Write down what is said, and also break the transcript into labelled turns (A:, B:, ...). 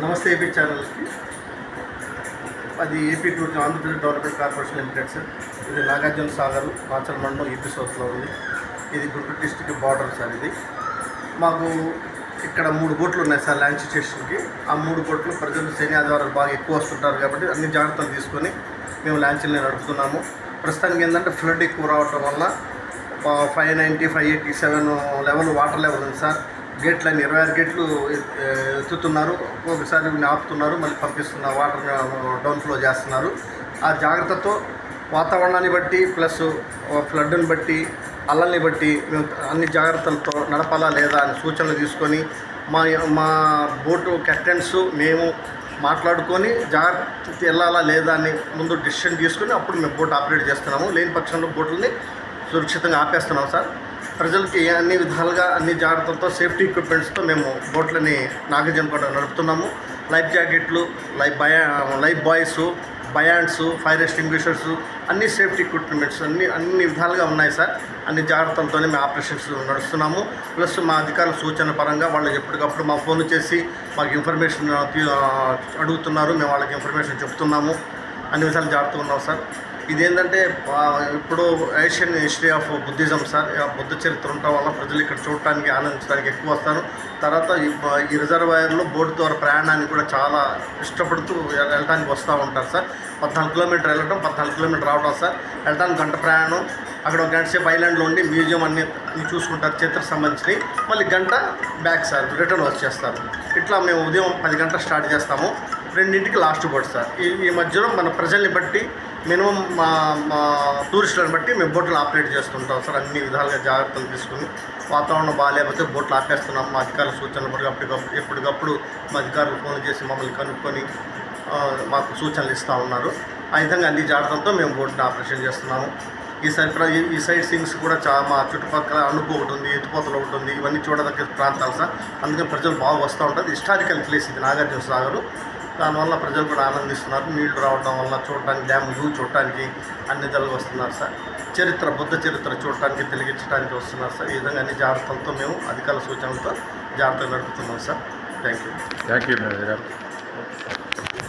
A: నమస్తే ఏపీ ఛానల్కి అది AP two Andhra Pradesh development corporation limited sir ఇది నాగార్జున సాగర్ మాచల్ మండలం ఏపీ సౌత్లో ఉంది. ఇది గుంటూరు డిస్టిక్ బార్డర్ సార్ ఇది. మాకు ఇక్కడ మూడు బోట్లు ఉన్నాయి సార్ లాంచ్ స్టేషన్కి ఆ మూడు బోట్లు ప్రజలు శని ఆదివారాలు బాగా ఎక్కువ వస్తుంటారు కాబట్టి అన్ని జాగ్రత్తలు తీసుకొని మేము ల్యాంచ్ని నడుపుతున్నాము. ప్రస్తుతానికి ఏంటంటే ఫ్లడ్ ఎక్కువ రావటం వల్ల five ninety five eighty seven level water level ఉంది సార్ గేట్లు అని ఇరవై ఆరు గేట్లు ఎత్తుతున్నారు. ఒకసారి ఆపుతున్నారు మళ్ళీ పంపిస్తున్నారు వాటర్ డౌన్ ఫ్లో చేస్తున్నారు. ఆ జాగ్రత్తతో వాతావరణాన్ని బట్టి ప్లస్ ఫ్లడ్ని బట్టి అల్లల్ని బట్టి మేము అన్ని జాగ్రత్తలతో నడపాలా లేదా అని సూచనలు తీసుకొని మా మా బోటు కెప్టెన్స్ మేము మాట్లాడుకొని జాగ్రత్త వెళ్ళాలా లేదా అని ముందు డిసిషన్ తీసుకొని అప్పుడు మేము బోట్ ఆపరేట్ చేస్తున్నాము. లేని పక్షంలో బోట్లని సురక్షితంగా ఆపేస్తున్నాం సార్. ప్రజలకి అన్ని విధాలుగా అన్ని జాగ్రత్తలతో సేఫ్టీ ఎక్విప్మెంట్స్తో మేము బోట్లని నాగార్జున నడుపుతున్నాము. లైఫ్ జాకెట్లు లైఫ్ బయా లైఫ్ బాయ్స్ బయాండ్స్ ఫైర్ ఎస్టింగ్విషర్స్ అన్ని సేఫ్టీ ఎక్విప్మెంట్స్ అన్ని అన్ని విధాలుగా ఉన్నాయి సార్. అన్ని జాగ్రత్తలతోనే మేము ఆపరేషన్స్ నడుస్తున్నాము. ప్లస్ మా అధికారుల సూచన పరంగా వాళ్ళు ఎప్పటికప్పుడు మా ఫోన్ చేసి మాకు ఇన్ఫర్మేషన్ అడుగుతున్నారు. మేము వాళ్ళకి ఇన్ఫర్మేషన్ చెప్తున్నాము. అన్ని విధాలు జాగ్రత్తగా ఉన్నాం సార్. ఇదేంటంటే ఇప్పుడు Asian history of Buddhism sir Buddha చరిత్ర ఉండటం వల్ల ప్రజలు ఇక్కడ చూడటానికి ఆనందించడానికి ఎక్కువ వస్తారు. తర్వాత ఈ రిజర్వాయర్లో బోటు ద్వారా ప్రయాణాన్ని కూడా చాలా ఇష్టపడుతూ వెళ్ళడానికి వెళ్ళటానికి వస్తూ ఉంటారు సార్. పద్నాలుగు కిలోమీటర్ వెళ్ళటం పద్నాలుగు కిలోమీటర్ రావడం సార్. వెళ్ళటానికి గంట ప్రయాణం అక్కడ ఒక గంట సేపు ఐలాండ్లో ఉండి మ్యూజియం అన్ని చూసుకుంటారు. చరిత్ర సంబంధించినవి. మళ్ళీ గంట బ్యాక్ సార్ రిటర్న్ వచ్చేస్తారు ఇట్లా మేము ఉదయం పది గంటలకు స్టార్ట్ చేస్తాము. రెండింటికి లాస్ట్ బోర్డు సార్. ఈ ఈ మధ్యలో మన ప్రజల్ని బట్టి మినిమం మా మా టూరిస్టులను బట్టి మేము బోట్లు ఆపరేట్ చేస్తుంటాం సార్ అన్ని విధాలుగా జాగ్రత్తలు తీసుకుని. వాతావరణం బాగాలేకపోతే బోట్లు ఆపేస్తున్నాం మా అధికారుల సూచనలు బట్టి అప్పటికప్పుడు ఎప్పటికప్పుడు మా అధికారులు ఫోన్ చేసి మమ్మల్ని కనుక్కొని మాకు సూచనలు ఇస్తూ ఉన్నారు. ఆ విధంగా అన్ని జాగ్రత్తలతో మేము బోట్ని ఆపరేషన్ చేస్తున్నాము. ఈ సైడ్ ఈ- సైడ్ సీన్స్ కూడా చాలా మా చుట్టుపక్కల అణుకు ఒకటి ఉంది ఎత్తుపోతలు ఒకటి ఉంది ఇవన్నీ చూడదగ్గ ప్రాంతాలు సార్. అందుకని ప్రజలు బాగా వస్తూ ఉంటుంది హిస్టారికల్ ప్లేస్ ఇది నాగార్జున సాగరు. దానివల్ల ప్రజలు కూడా ఆనందిస్తున్నారు. నీళ్ళు రావడం వల్ల చూడటానికి డ్యామ్ వ్యూ చూడటానికి అన్ని జరుగులు వస్తున్నారు సార్. చరిత్ర బుద్ధ చరిత్ర చూడటానికి తెలిగించడానికి వస్తున్నారు సార్. ఈ విధంగా అన్ని జాగ్రత్తలతో మేము అధికారుల సూచనలతో జాగ్రత్తగా నడుపుతున్నాం sir. Thank you
B: thank you